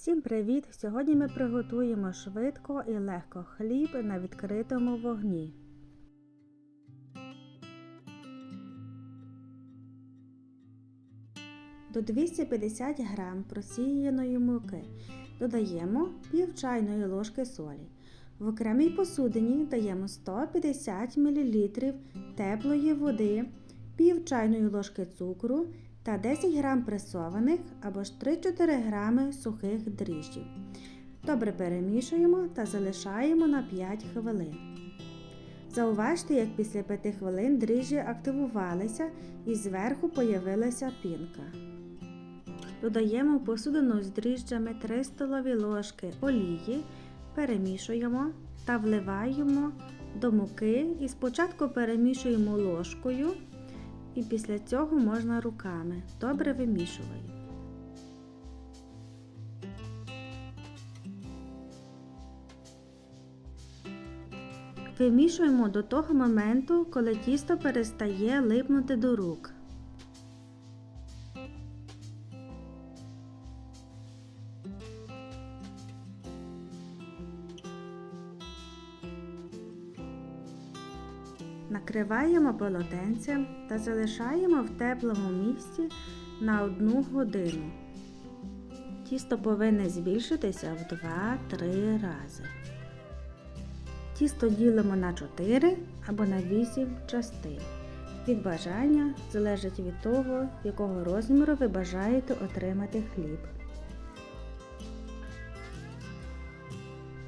Всім привіт! Сьогодні ми приготуємо швидко і легко хліб на відкритому вогні. До 250 г просіяної муки додаємо пів чайної ложки солі. В окремій посудині даємо 150 мл теплої води, пів чайної ложки цукру та 10 г пресованих або ж 3-4 г сухих дріжджів. Добре перемішуємо та залишаємо на 5 хвилин. Зауважте, як після 5 хвилин дріжджі активувалися і зверху появилася пінка. Додаємо в посудину з дріжджами 3 столові ложки олії, перемішуємо та вливаємо до муки і спочатку перемішуємо ложкою і після цього можна руками. Добре вимішуємо. Вимішуємо до того моменту, коли тісто перестає липнути до рук. Накриваємо полотенцем та залишаємо в теплому місці на 1 годину. Тісто повинне збільшитися в 2-3 рази. Тісто ділимо на 4 або на 8 частин. Від бажання залежить від того, якого розміру ви бажаєте отримати хліб.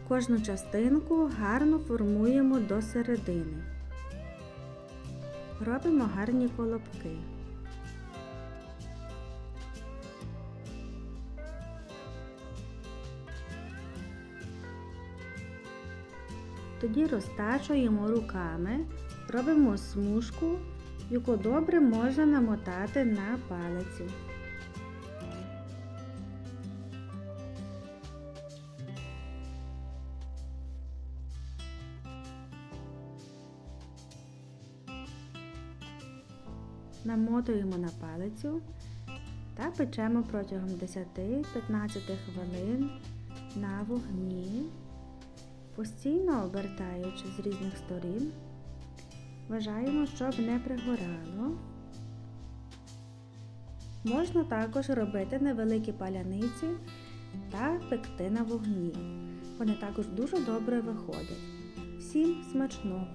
Кожну частинку гарно формуємо до середини. Робимо гарні колобки. Тоді розтачуємо руками, робимо смужку, яку добре можна намотати на палицю. Намотуємо на палицю та печемо протягом 10-15 хвилин на вогні, постійно обертаючи з різних сторін. Вважаємо, щоб не пригорало. Можна також робити невеликі паляниці та пекти на вогні. Вони також дуже добре виходять. Всім смачного!